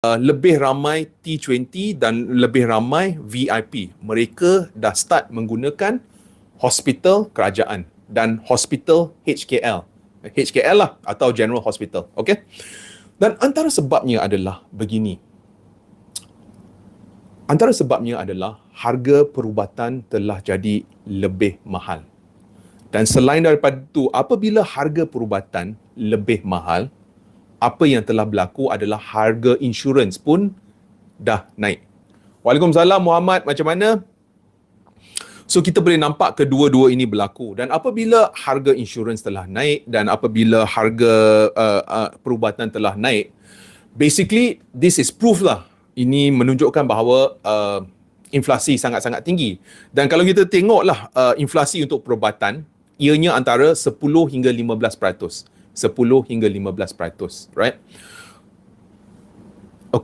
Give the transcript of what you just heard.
uh, lebih ramai T20 dan lebih ramai VIP. Mereka dah start menggunakan hospital kerajaan dan hospital HKL. HKL lah atau General Hospital. Okay? Dan antara sebabnya adalah begini. Antara sebabnya adalah harga perubatan telah jadi lebih mahal. Dan selain daripada itu, apabila harga perubatan lebih mahal, apa yang telah berlaku adalah harga insurans pun dah naik. Waalaikumsalam Muhammad, macam mana? So kita boleh nampak kedua-dua ini berlaku dan apabila harga insurans telah naik dan apabila harga uh, uh, perubatan telah naik, basically this is proof lah. Ini menunjukkan bahawa uh, inflasi sangat-sangat tinggi. Dan kalau kita tengoklah uh, inflasi untuk perubatan, ianya antara 10 hingga 15%. 10 hingga 15%, right?